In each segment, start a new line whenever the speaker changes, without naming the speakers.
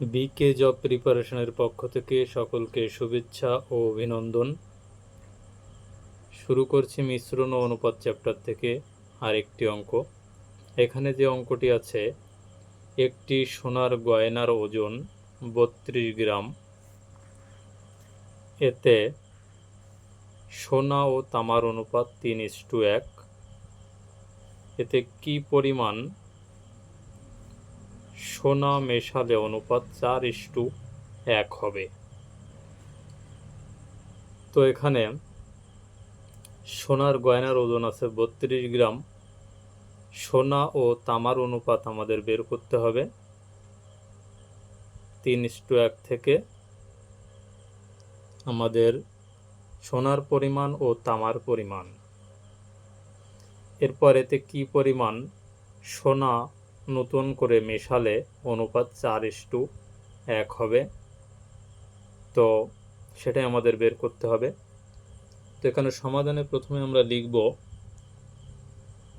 বিকে job প্রিপারেশনের পক্ষ থেকে সকলকে শুভেচ্ছা ও অভিনন্দন। শুরু করছি মিশ্রণ ও অনুপাত চ্যাপ্টার থেকে আরেকটি অঙ্ক। এখানে যে অঙ্কটি আছে, একটি সোনার গয়নার ওজন বত্রিশ গ্রাম। এতে সোনা ও তামার অনুপাত তিন ইস্টু এক। এতে কি পরিমাণ সোনা মেশালে অনুপাত চার ইস্টু এক হবে। তো এখানে সোনার গয়নার ওজন আছে বত্রিশ গ্রাম। সোনা ও তামার অনুপাত আমাদের বের করতে হবে। তিন ইস্টু এক থেকে আমাদের সোনার পরিমাণ ও তামার পরিমাণ। এরপর এতে কি পরিমাণ? সোনা নতুন করে মেশালে অনুপাত চার টু এক হবে। তো সেটাই আমাদের বের করতে হবে। তো এখানে সমাধানে প্রথমে আমরা লিখব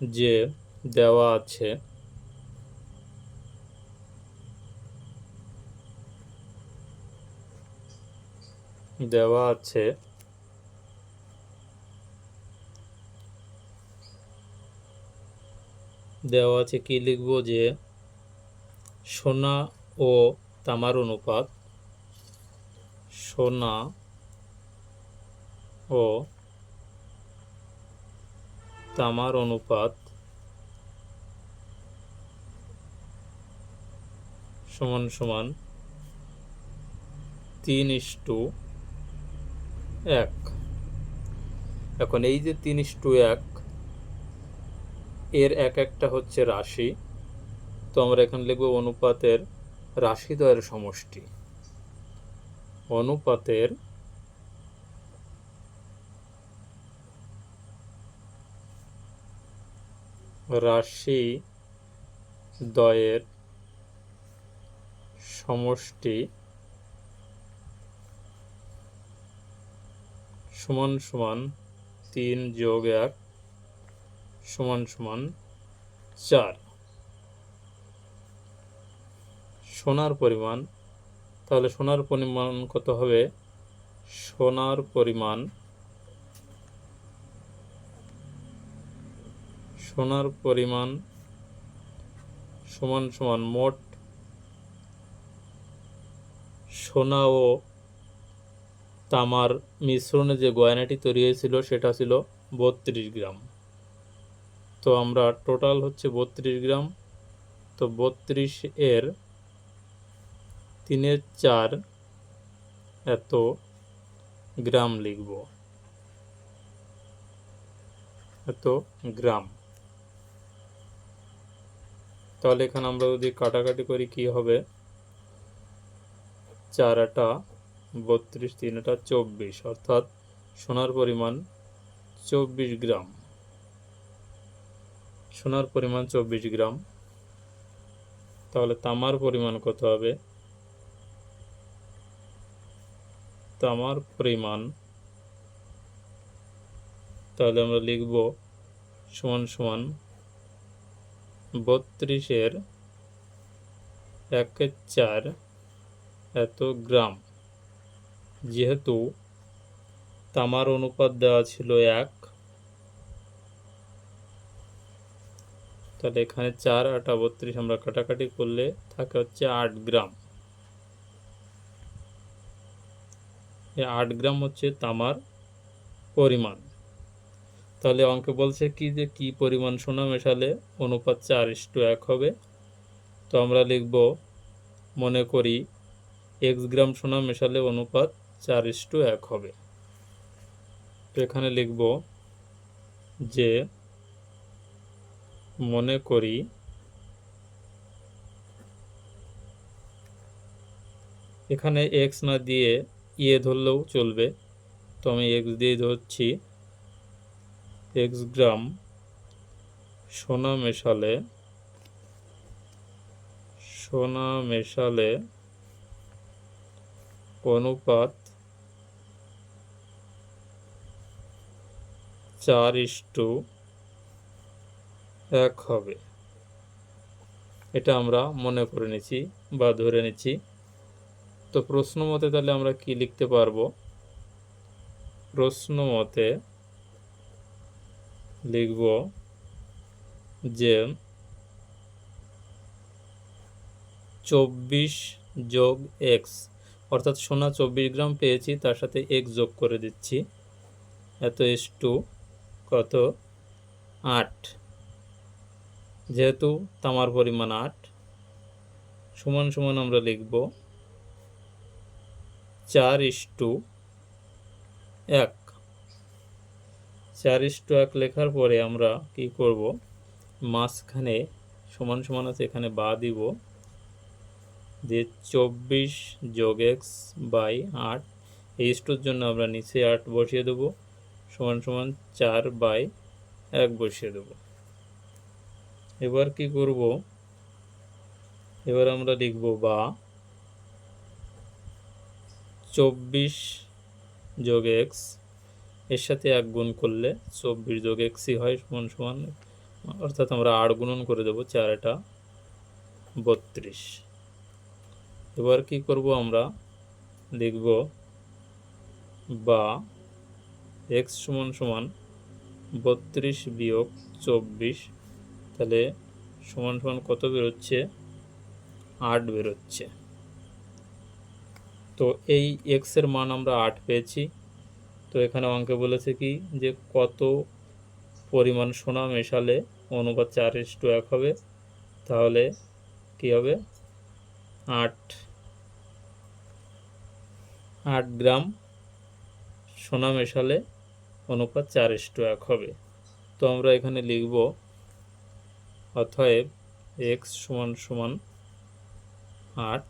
যে দেওয়া আছে দেওয়া আছে দেওয়া আছে কি লিখব যে, সোনা ও তামার অনুপাত, সোনা ও তামার অনুপাত সমান সমান তিন ইস্টু এক। এখন এই যে তিন ইস্টু এক এর এক একটা হচ্ছে রাশি। তো আমরা এখানে লিখব অনুপাতের রাশিদ্বয়ের সমষ্টি। অনুপাতের রাশি দ্বয়ের সমষ্টি সমান সমান তিন যোগ এক সমান সমান চার। সোনার পরিমাণ, তাহলে সোনার পরিমাণ কত হবে? সোনার পরিমাণ সোনার পরিমাণ সমান সমান মোট সোনা ও তামার মিশ্রণে যে গয়নাটি তৈরি হয়েছিল, সেটা ছিল বত্রিশ গ্রাম। তো আমরা টোটাল হচ্ছে বত্রিশ গ্রাম। তো বত্রিশ এর তিনের চার এত গ্রাম লিখব। এত গ্রাম। তাহলে এখানে আমরা যদি কাটাকাটি করি কি হবে? চার আটা বত্রিশ, তিন আটা চব্বিশ। অর্থাৎ সোনার পরিমাণ চব্বিশ গ্রাম। সোনার পরিমাণ চব্বিশ গ্রাম। তাহলে তামার পরিমাণ কত হবে? তামার পরিমাণ, তাহলে আমরা লিখব সমান সমান বত্রিশের একের চার এত গ্রাম। যেহেতু তামার অনুপাত দেওয়া ছিল এক তাহলে এখানে চার আটা বত্রিশ আমরা কাটাকাটি করলে থাকে হচ্ছে আট গ্রাম। আট গ্রাম হচ্ছে তামার পরিমাণ। তাহলে অঙ্কে বলছে কি যে কি পরিমাণ সোনা মেশালে অনুপাত চার ইস্টু এক হবে। তো আমরা লিখব, মনে করি এক্স গ্রাম সোনা মেশালে অনুপাত চার ইস্টু এক হবে। তো এখানে লিখব যে মনে করি, এখানে এক্স না দিয়ে ইয়ে ধরলেও চলবে। তো আমি এক্স দিয়ে ধরছি এক্স গ্রাম সোনা মেশালে সোনা মেশালে অনুপাত চার ইস্টু এক হবে। এটা আমরা মনে করে নিচ্ছি বা ধরে নিচ্ছি। তো প্রশ্ন মতে তাহলে আমরা কি লিখতে পারব? প্রশ্ন মতে লিখব যে চব্বিশ যোগ এক্স, অর্থাৎ সোনা চব্বিশ গ্রাম পেয়েছি, তার সাথে এক্স যোগ করে দিচ্ছি। এত এস টু কত? আট। যেহেতু তামার পরিমাণ আট, সমান সমান আমরা লিখব চার ইস টু এক। চার ইস টু এক লেখার পরে আমরা কি করব? মাঝখানে সমান সমান আছে, এখানে বা দিব যে চব্বিশ যোগ এক্স বাই আট, এই স্টোর জন্য আমরা নিচে আট বসিয়ে দেবো, সমান সমান চার বাই এক বসিয়ে দেবো। এবার কি করব? এবার আমরা লিখব বা চব্বিশ যোগ এক্সের সাথে এক গুণ করলে চব্বিশ যোগ এক্সই হয় সমান সমান, অর্থাৎ আমরা আট গুণন করে দেবো চারটা বত্রিশ। এবার কি করব আমরা? লিখব বা এক্স সমান সমান বত্রিশ বিয়োগ চব্বিশ তাহলে সমান সমান কত বেরোচ্ছে? আট বেরোচ্ছে। তো এই এক্সের মান আমরা আট পেয়েছি। তো এখানে অঙ্কে বলেছে কি? যে কত পরিমাণ সোনা মেশালে অনুপাত চার ইস টু এক হবে। তাহলে কি হবে? আট আট গ্রাম সোনা মেশালে অনুপাত চার ইস টু এক হবে। তো আমরা এখানে লিখব অতএব এক্স সমান সমান আট।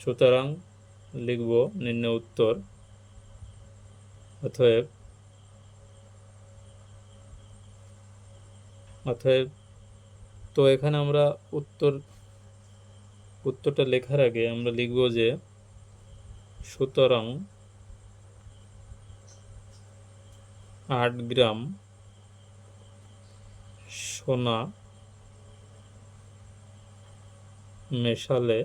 সুতরাং লিখব নিম্ন উত্তর অতএব অতএব তো এখানে আমরা উত্তর, উত্তরটা লেখার আগে আমরা লিখব যে সুতরাং আট গ্রাম সোনা মেশালে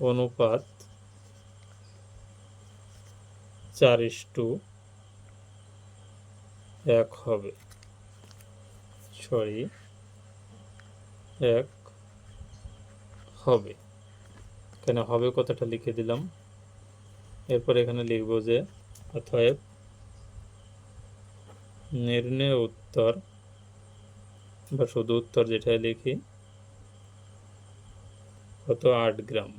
অনুপাত চার ইস্টু এক হবে। সরি, এক হবে। এখানে হবে কথাটা লিখে দিলাম। এরপর এখানে লিখব যে অতএব নির্ণয় উত্তর বা শুধু উত্তর যেটাই লিখি, কত আট গ্রাম?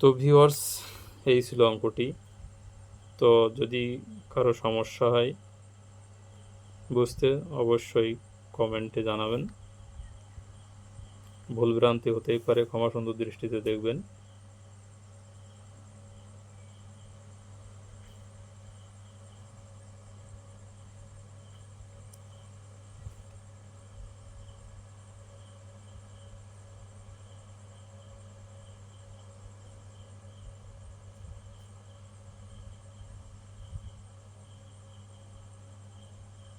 তো ভিউয়ার্স এই ছিল অঙ্কটি। তো যদি কারও সমস্যা হয়, বুঝতে অবশ্যই কমেন্টে জানাবেন। ভুলভ্রান্তি হতেই পারে, ক্ষমা সুন্দর দৃষ্টিতে দেখবেন।